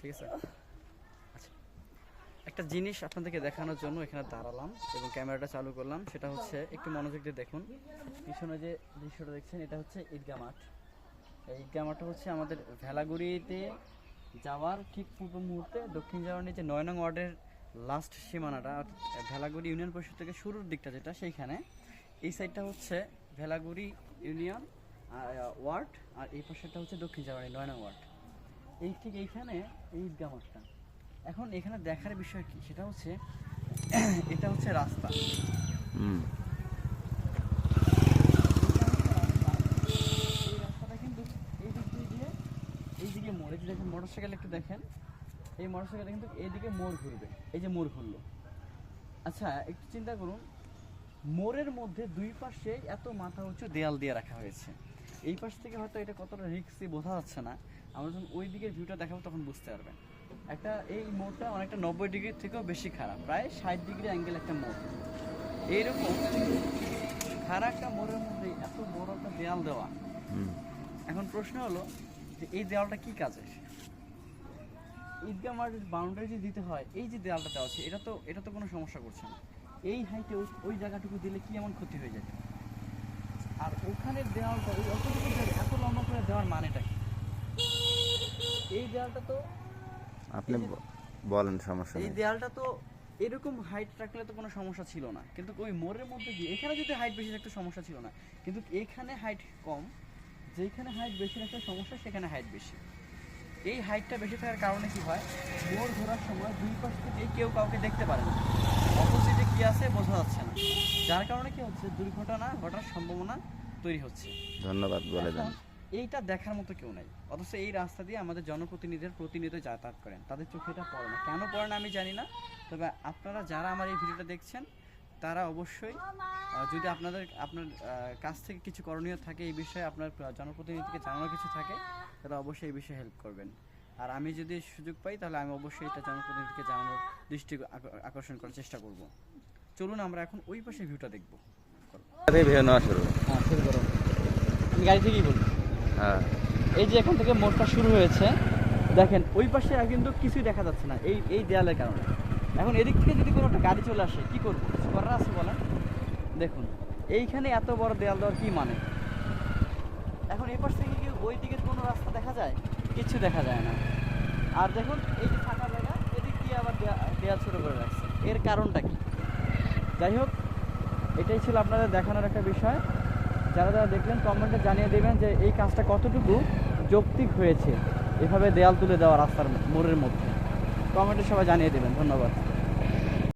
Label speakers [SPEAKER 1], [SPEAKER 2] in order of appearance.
[SPEAKER 1] ঠিক আছে? আচ্ছা একটা জিনিস আপনাদেরকে দেখানোর জন্য এখানে দাঁড়ালাম এবং ক্যামেরাটা চালু করলাম, সেটা হচ্ছে একটু মনোযোগ দিয়ে দেখুন। পিছনে যে দৃশ্যটা দেখছেন, এটা হচ্ছে ঈদগা মাঠ। এই ঈদগা মাঠটা হচ্ছে আমাদের ভেলাগুড়িতে যাওয়ার ঠিক পূর্ব মুহূর্তে দক্ষিণ জার্মানি যে নয় নং ওয়ার্ডের লাস্ট সীমানাটা ভেলাগুড়ি ইউনিয়ন পরিষদ থেকে শুরুর দিকটা যেটা, সেইখানে। এই সাইডটা হচ্ছে ভেলাগুড়ি ইউনিয়ন ওয়ার্ড আর এই পাশেরটা হচ্ছে দক্ষিণ জার্মানি নয়না ওয়ার্ড। এই ঠিক এইখানে এই ঈদগা মাঠটা। এখন এখানে দেখার বিষয় কি? সেটা হচ্ছে এটা হচ্ছে রাস্তা।
[SPEAKER 2] হুম।
[SPEAKER 1] এই রাস্তাটা কিন্তু এই দিক দিয়ে দিয়ে এইদিকে মোড় এই দেখেন মোটরসাইকেল একটু দেখেন এই মোটরসাইকেল কিন্তু এইদিকে মোড় ঘুরবে এই যে মোড় ঘুরলো। আচ্ছা একটু চিন্তা করুন মোড়ের মধ্যে দুই পাশে এত মাথা উঁচু দেয়াল দিয়ে রাখা হয়েছে। এই পাশ থেকে হয়তো এটা কতটা রিক্সি বোঝা যাচ্ছে না। আমরা যখন ওই দিকের ভিউটা দেখাবো তখন বুঝতে পারবেন। একটা এই মোড়টা অনেকটা নব্বই ডিগ্রির থেকেও বেশি খারাপ প্রায় ষাট ডিগ্রি অ্যাঙ্গেল একটা মোড়। এইরকম খারাপ একটা মোড়ের মধ্যে এত বড় একটা দেয়াল দেওয়া। এখন প্রশ্ন হলো যে এই দেওয়ালটা কি কাজের ঈদগাহ মাঠের বাউন্ডারি যে দিতে হয় এই যে দেয়ালটা দেওয়া আছে এটা তো এটা তো কোনো সমস্যা করছে না। এই হাইটে ওই ওই জায়গাটুকু দিলে কি এমন ক্ষতি হয়ে যেত আর ওখানের দেওয়ালটা ওই অতটুকু এত লম্বা করে দেওয়ার মানেটা কি? এই দেওয়ালটা তো
[SPEAKER 2] আপনি বলেন সমস্যা
[SPEAKER 1] এই
[SPEAKER 2] নেই।
[SPEAKER 1] দেয়ালটা তো এরকম হাইট রাখলে তো কোনো সমস্যা ছিল না। কিন্তু ওই মোড়ের মধ্যে গিয়ে এখানে যদি হাইট বেশি থাকতো সমস্যা ছিল না। কিন্তু এখানে হাইট কম যেখানে হাইট বেশি রাখলে সমস্যা সেখানে হাইট বেশি। এই হাইটটা বেশি থাকার কারণে কি হয় মোড় ঘোরার সময় দুই পাশ থেকে কেউ কাউকে দেখতে পারে না। অপোজিটে কি আছে বোঝা যাচ্ছে না। যার কারণে কি হচ্ছে দুর্ঘটনা ঘটার সম্ভাবনা তৈরি হচ্ছে।
[SPEAKER 2] ধন্যবাদ বলে দেন।
[SPEAKER 1] এইটা দেখার মতো কেউ নাই। অথচ এই রাস্তা দিয়ে আমাদের জনপ্রতিনিধিদের প্রতিনিয়ত যাতায়াত করেন। তাদের চোখে এটা পড়ে না। কেন পড়ে না আমি জানি না। তবে আপনারা যারা আমার এই ভিডিওটা দেখছেন তারা অবশ্যই যদি আপনাদের আপনার কাছ থেকে কিছু করণীয় থাকে এই বিষয়ে আপনার জনপ্রতিনিধিকে জানানোর কিছু থাকে তারা অবশ্যই এই বিষয়ে হেল্প করবেন। আর আমি যদি সুযোগ পাই তাহলে আমি অবশ্যই এটা জনপ্রতিনিধিকে জানানোর দৃষ্টি আক- আকর্ষণ করার চেষ্টা করব। চলুন আমরা এখন ওই পাশে ভিউটা দেখব।
[SPEAKER 2] ভিউ নেওয়া শুরু।
[SPEAKER 1] হ্যাঁ শুরু করো। আমি গাড়ি থেকেই বলব
[SPEAKER 2] হ্যাঁ।
[SPEAKER 1] এই যে এখান থেকে মোড়টা শুরু হয়েছে দেখেন ওই পাশে আর কিন্তু কিছুই দেখা যাচ্ছে না এই এই দেয়ালের কারণে। এখন এদিক থেকে যদি কোনো একটা গাড়ি চলে আসে কি করব? কিছু করার আছে বলেন? দেখুন এইখানে এত বড় দেয়াল দেওয়ার কি মানে? এখন এই পাশ থেকে কি ওই দিকে কোনো রাস্তা দেখা যায়? কিছু দেখা যায় না। আর দেখুন এই যে ফাঁকা জায়গা এদিক দিয়ে আবার দেয়া- দেয়াল শুরু করে রাখছে। এর কারণটা কি? যাই হোক এটাই ছিল আপনাদের দেখানোর একটা বিষয়। যারা যারা দেখলেন, কমেন্টে জানিয়ে দেবেন যে এই কাজটা কতটুকু যৌক্তিক হয়েছে। এভাবে দেয়াল তুলে দেওয়া রাস্তার মোড়ের মধ্যে। কমেন্টে সবাই জানিয়ে দেবেন। ধন্যবাদ।